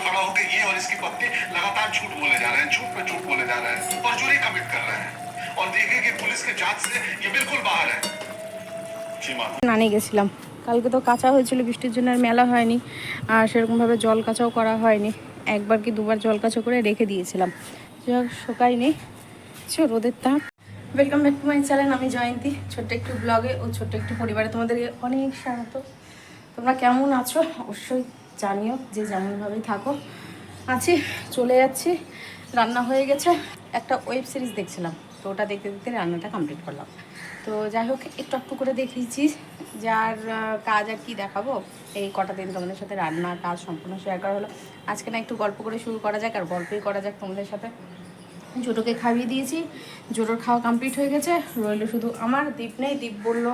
खड़ा होकर ये और इसकी पत्नी लगातार झूठ बोले जा रहे हैं झूठ पे झूठ बोले जा रहे हैं परचोरी कमिट कर रहे हैं और देखिए पुलिस के जाँच से बिल्कुल बाहर है नानी के কালকে তো কাঁচা হয়েছিল, বৃষ্টির জন্য আর মেলা হয়নি। আর সেরকমভাবে জল কাঁচাও করা হয়নি। একবার কি দুবার জল কাঁচা করে রেখে দিয়েছিলাম। যাই হোক শোকায়নি ছো, রোদের তাপ। Welcome back to my channel আমি জয়ন্তী। ছোট্ট একটু ব্লগে ও ছোট্ট একটু পরিবারে তোমাদেরকে অনেক স্বাগত। তোমরা কেমন আছো? অবশ্যই জানিও যে যেমনভাবেই থাকো। আছি, চলে যাচ্ছি। রান্না হয়ে গেছে। একটা ওয়েব সিরিজ দেখছিলাম। তো ওটা দেখতে দেখতে রান্নাটা কমপ্লিট করলাম। তো যাই হোক, একটু একটু করে দেখিয়েছি যার কাজ আর কি দেখাবো। এই কটা দিন তোমাদের সাথে রান্না, কাজ সম্পূর্ণ শেয়ার করা হলো। আজকে না একটু গল্প করে শুরু করা যাক, আর গল্পই করা যাক তোমাদের সাথে। জোটোকে খাইয়ে দিয়েছি, জোটোর খাওয়া কমপ্লিট হয়ে গেছে। রইল শুধু আমার দ্বীপ নেই দ্বীপ বলল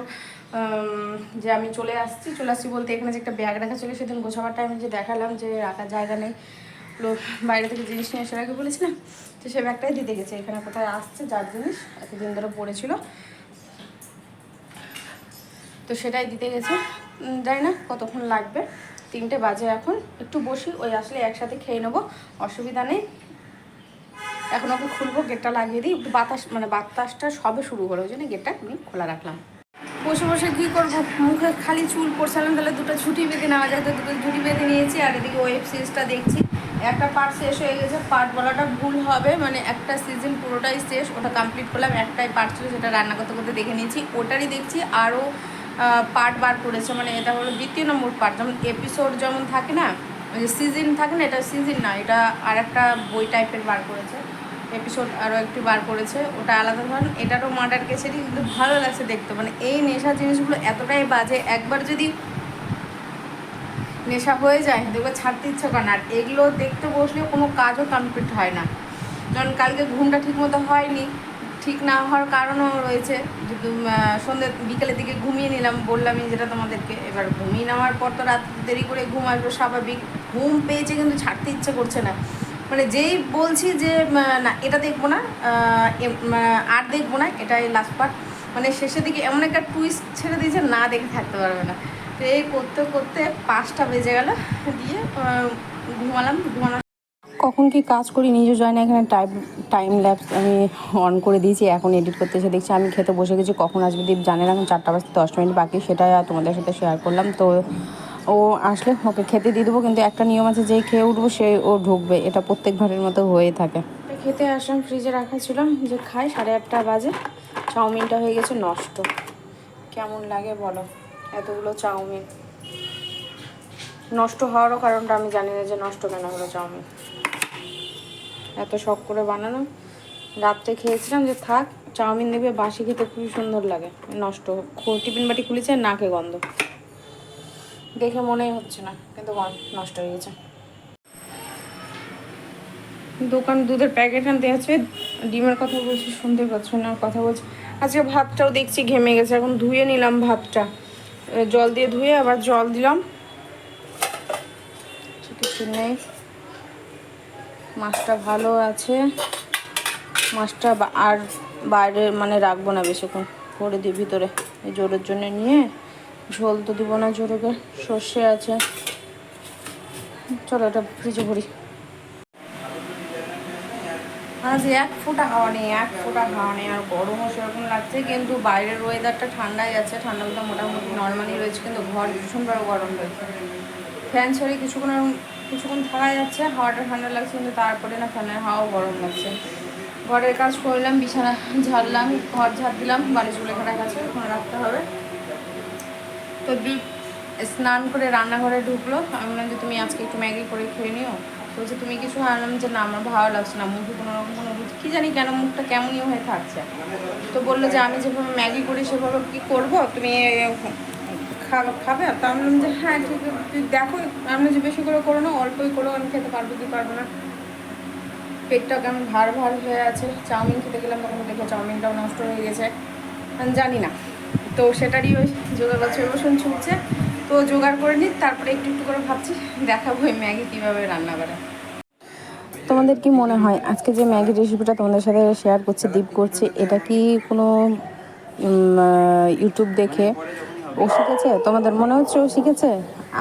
যে আমি চলে আসছি চলে আসছি বলতে এখানে যে একটা ব্যাগ রাখা ছিল, সেদিন গোছাবার টাইমে যে দেখালাম যে রাখার জায়গা নেই। বাইরে থেকে জিনিস নিয়ে এসে রাখি বলেছিলাম তো সে ব্যাগটাই দিতে গেছে, এখানে কোথায় আসছে, যার জিনিস, এতদিন ধরে পড়েছিল। তো সেটাই দিতে গেছে। জানি না কতক্ষণ লাগবে। তিনটে বাজে এখন। একটু বসি, ওই আসলে একসাথে খেয়ে নেব। অসুবিধা নেই। এখন ওকে খুলবো, গেটটা লাগিয়ে দিই। একটু বাতাস মানে বাতাসটা সবে শুরু হলো, ওই জন্য গেটটা আমি খোলা রাখলাম। বসে বসে কী করব? মুখে খালি চুল পড়ছিলাম তাহলে দুটো ছুটি বেঁধে নেওয়া যায়। তো দুটো ছুটি বেঁধে নিয়েছি, আর এদিকে ওয়েব সিরিজটা দেখছি। একটা পার্ট শেষ হয়ে গেছে পার্ট বলাটা ভুল হবে। মানে একটা সিজন পুরোটাই শেষ, ওটা কমপ্লিট করলাম। একটাই পার্ট ছিল, সেটা রান্না করতে করতে দেখে নিয়েছি। ওটারই দেখছি, আরও পার্ট বার করেছে মানে এটা হলো দ্বিতীয় নম্বর পার্ট যেমন এপিসোড যেমন থাকে না, ওই যে সিজন থাকে না, এটা সিজন না, এটা আর একটা বই টাইপের বার করেছে এপিসোড আরও একটি বার করেছে, ওটা আলাদা ধরন এটারও মার্ডার কেসেরই কিন্তু ভালো লাগছে দেখতে মানে এই নেশা জিনিসগুলো এতটাই বাজে, একবার যদি নেশা হয়ে যায়, দেখবে ছাড়তে ইচ্ছা করে না, আর এগুলো দেখতে বসলে কোনো কাজও কমপ্লিট হয় না, কারণ কালকে ঘুমটা ঠিক মতো হয়নি ঠিক না হওয়ার কারণও রয়েছে। সন্ধ্যে বিকেলের দিকে ঘুমিয়ে নিলাম, বললামই যেটা তোমাদেরকে, এবার ঘুমিয়ে নেওয়ার পর তো রাত দেরি করে ঘুম আসবে, স্বাভাবিক। ঘুম পেয়েছে কিন্তু ছাড়তে ইচ্ছে করছে না। মানে যেই বলছি যে না, এটা দেখব না আর দেখব না, এটাই লাস্ট পার্ট মানে শেষের দিকে এমন একটা টুইস্ট ছেড়ে দিয়েছে, না দেখে থাকতে পারবে না। তো এই করতে করতে পাঁচটা বেজে গেল, দিয়ে ঘুমালাম, ঘুমানোর কখন কি কাজ করি নিজে জানি না এখানে টাইম টাইম ল্যাপস আমি অন করে দিয়েছি, এখন এডিট করতে এসে দেখছি আমি খেতে বসে গেছি, কখন আসবে দীপ জানে না, এখন চারটা বাজতে দশ মিনিট বাকি, সেটা তোমাদের সাথে শেয়ার করলাম। তো ও আসলে ওকে খেতে দিয়ে দেবো, কিন্তু একটা নিয়ম আছে, যেই খেয়ে উঠবো সে ও ঢুকবে, এটা প্রত্যেক ঘরের মতো হয়ে থাকে। খেতে আসলাম ফ্রিজে রাখা ছিল, যে খাই সাড়ে আটটা বাজে, চাউমিনটা হয়ে গেছে নষ্ট। কেমন লাগে বলো, এতগুলো চাউমিন। নষ্ট হওয়ারও কারণটা আমি জানি না যে নষ্ট কেন হলো চাউমিন। এত শখ করে বানানো রাত্রে খেয়েছিলাম যে থাক, চাউমিন দেবে বাসি খেতে খুবই সুন্দর লাগে। নষ্ট টিফিন বাটি খুলেছে, নাকে গন্ধ। দেখে মনেই হচ্ছে না, কিন্তু নষ্ট হয়ে গেছে। দোকান দুধের প্যাকেট আনতে আছে। ডিমের কথা বলছি, শুনতে পাচ্ছ না, কথা বলছি। আজকে ভাতটাও দেখছি ঘেমে গেছে, এখন ধুয়ে নিলাম ভাতটা। জল দিয়ে ধুয়ে আবার জল দিলাম। কিছু নেই। মাছটা ভালো আছে। মাছটা আর বাইরে মানে রাখব না বেশিক্ষণ। করে দিই ভিতরে। এই জোরের জন্য নিয়ে ঝোল তো দিব না জোরকে। সর্ষে আছে। চলো এটা ফ্রিজে ভরি। আজ এক ফোঁটা হাওয়া নেই, এক ফোঁটা হাওয়া নেই। আর গরমও সেরকম লাগছে, কিন্তু বাইরের ওয়েদারটা ঠান্ডাই আছে। ঠান্ডা মোটামুটি নর্মালি রয়েছে, কিন্তু ঘর ভীষণভাবে গরম রয়েছে। ফ্যান ছেড়ে কিছুক্ষণ কিছুক্ষণ থাকা যাচ্ছে, হাওয়াটা ঠান্ডা লাগছে কিন্তু তারপরে না ফ্যানের হাওয়াও গরম লাগছে। ঘরের কাজ করলাম, বিছানা ঝাড়লাম, ঘর ঝাড় দিলাম বালিশগুলো এখানে কাছে ওখানে রাখতে হবে। তো দীপ স্নান করে রান্নাঘরে ঢুকলো, আমি বললাম যে তুমি আজকে একটু ম্যাগি করে খেয়ে নিও। তো বলছে, তুমি কিছু আনলাম যে না, আমার ভালো লাগছে না, মুখে কোনো রকম কোনো কী জানি কেন মুখটা কেমনই হয়ে থাকছে। তো বলল যে, আমি যেভাবে ম্যাগি করি, সেভাবে কি করব? তুমি খাবে খাবে? তো আমি যে হ্যাঁ ঠিক, তুই দেখো, আমি যে বেশি করে করো না, অল্পই করো, আমি খেতে পারব কি পারব না। পেটটা কেমন ভার ভার হয়ে আছে। চাউমিন খেতে গেলাম, তখন দেখো চাউমিনটাও নষ্ট হয়ে গেছে। আমি জানি না। তো সেটারই ওই যোগা করছে রসুন ছুটছে তো জোগাড় করে নিই, তারপরে একটু একটু করে ভাবছি। দেখাবো ওই ম্যাগি কীভাবে রান্না করে। তোমাদের কি মনে হয়? আজকে যে ম্যাগি রেসিপিটা তোমাদের সাথে শেয়ার করছে ডিপ করছে, এটা কি কোনো ইউটিউব দেখে ও শিখেছে? তোমাদের মনে হচ্ছে ও শিখেছে?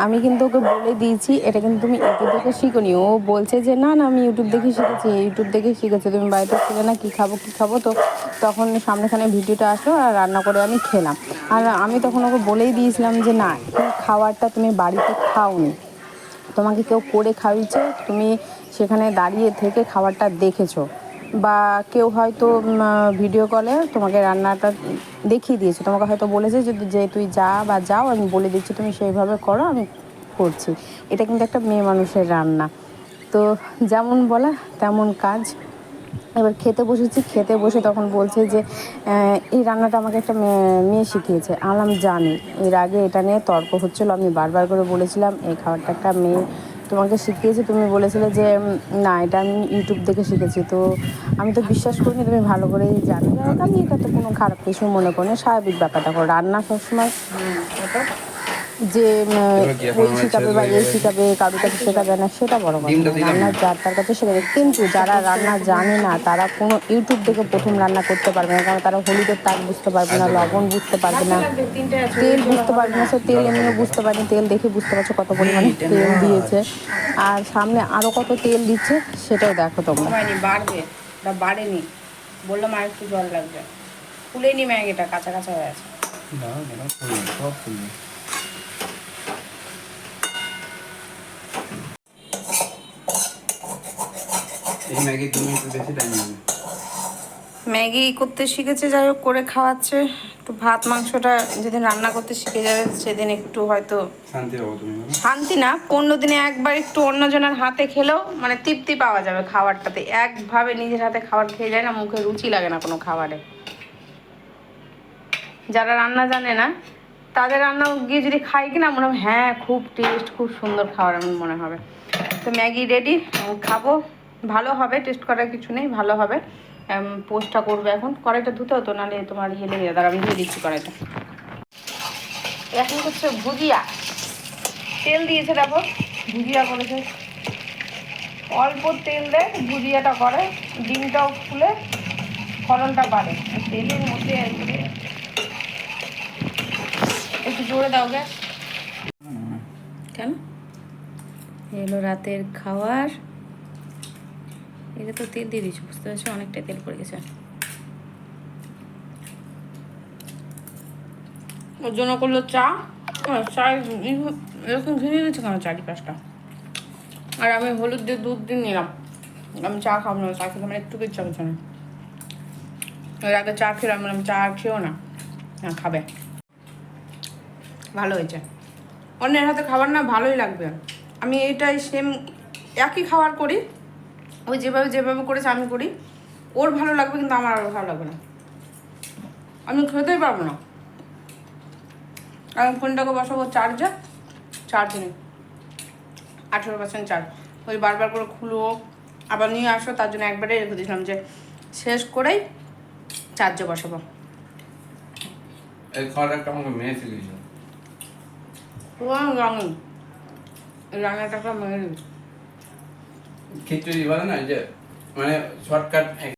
আমি কিন্তু ওকে বলে দিয়েছি, এটা কিন্তু তুমি ইউটিউব দেখে শিখোনি। ও বলছে যে, না না, আমি ইউটিউব দেখে শিখেছি, ইউটিউব দেখে শিখেছি। তুমি বাড়িতে ছিলে না, কী খাব কী খাব? তো তখন সামনেখানে ভিডিওটা আসলো আর রান্না করে আমি খেলাম। আর আমি তখন ওকে বলেই দিয়েছিলাম যে, না খাবারটা তুমি বাড়িতে খাওনি। তোমাকে কেউ করে খাইয়েছে, তুমি সেখানে দাঁড়িয়ে থেকে খাবারটা দেখেছ। বা কেউ হয়তো ভিডিও কলে তোমাকে রান্নাটা দেখিয়ে দিয়েছে। তোমাকে হয়তো বলেছে যে যে তুই যা বা যাও, আমি বলে দিচ্ছি, তুমি সেইভাবে করো, আমি করছি। এটা কিন্তু একটা মেয়ে মানুষের রান্না। তো যেমন বলা, তেমন কাজ। এবার খেতে বসেছি, খেতে বসে তখন বলছে যে এই রান্নাটা আমাকে একটা মেয়ে শিখিয়েছে। আলাম জানি। এর আগে এটা নিয়ে তর্ক হচ্ছিল। আমি বারবার করে বলেছিলাম, এই খাবারটা একটা মেয়ে তোমাকে শিখিয়েছি, তুমি বলেছিলে যে না, এটা আমি ইউটিউব দেখে শিখেছি। তো আমি তো বিশ্বাস করিনি, তুমি ভালো করেই জানো। আমি এটা তো কোনো খারাপ কিছু মনে করি স্বাভাবিক ব্যাপারটা। করো রান্না সবসময় যে ওই শিখাবে বা এই শিখাবে কারোর কাছে শেখাবে না সেটা বড় কথা। রান্না যার তার কাছে শেখাবে কিন্তু যারা রান্না জানে না তারা কোনো ইউটিউব থেকে প্রথম রান্না করতে পারবে না। কারণ তারা হলুদের তাক বুঝতে পারবে না লবণ বুঝতে পারবে না। তেল বুঝতে পারবে না সে তেল এমনিও বুঝতে পারেনি তেল দেখে বুঝতে পারছ কত পরিমাণে তেল দিয়েছে। আর সামনে আরও কত তেল দিচ্ছে সেটাও দেখো তোমরা। হয়নি বাড়বে বা বাড়েনি। বললাম আর একটু জল লাগবে। ফুলেনি ম্যাগিটা কাঁচা কাঁচা হয়ে আছে। না সব ফুলবে এই ম্যাগি তুমি একটু বেশি টাইম লাগবে ম্যাগি করতে শিখেছে যাই হোক করে খাওয়াচ্ছে। একটু ভাত মাংসটা যেদিন রান্না করতে শিখে যাবে সেদিন একটু হয়তো শান্তি না পনেরো দিনে একবার একটু অন্যজনের হাতে খেলেও মানে তৃপ্তি পাওয়া যাবে খাবারটাতে। একভাবে নিজের হাতে খাবার খেয়ে যায় না মুখে রুচি লাগে না কোনো খাবারে। যারা রান্না জানে না তাদের রান্না গিয়ে যদি খাই কিনা মনে হবে হ্যাঁ খুব টেস্ট খুব সুন্দর খাবার এমন মনে হবে। তো ম্যাগি রেডি খাব। ভালো হবে টেস্ট করার কিছু নেই ভালো হবে। পোস্টটা করব এখন। কড়াইটা ধুতে হতো নাহলে তোমার ইয়ে লেগে যাবে আমি ধুয়ে দিচ্ছি কড়াইটা। এখন হচ্ছে ভুজিয়া। তেল দিয়েছে দেখো ভুজিয়া করেছে। অল্প তেল দেয় ভুজিয়াটা করে ডিমটাও ফুলে ফলনটা বাড়ে তেলের মধ্যে একটু জোরে দাও গ্যাস। কেন? এলো রাতের খাওয়ার। এটা তো তেল দিয়ে দিচ্ছি বুঝতে পারছ? অনেকটাই তেল পড়ে গেছে। ওর জন্য করল চা। আহ, চা এরকম ঘিরে দিচ্ছে কেন চারি পাঁচটা আর আমি হলুদ দিয়ে দুধ দিয়ে নিলাম। আমি চা খাব না চা খেতে আমার একটু ইচ্ছা করছে না। এর আগে চা খেলাম বললাম চা আর খেও না। হ্যাঁ খাবে। ভালো হয়েছে। অন্যের হাতে খাবার না ভালোই লাগবে। আমি এইটাই সেম একই খাবার করি ওই যেভাবে যেভাবে করেছে আমি করি। ওর ভালো লাগবে কিন্তু আমার আরও ভালো লাগবে না। আমি খেতেই পারব না। আমি ফোনটাকে বসাবো চার্জার চার্জ নেই। আঠেরো পার্সেন্ট চার্জ ওই বারবার করে খুলো আবার নিয়ে আসো তার জন্য একবারে রেখে দিয়েছিলাম যে শেষ করেই চার্জে বসাবো। এই খাওয়াটা আমাকে মেয়ে শিখিয়েছিল রান্নাটা দিবি খিচুড়ি বলে না যে মানে শর্টকাট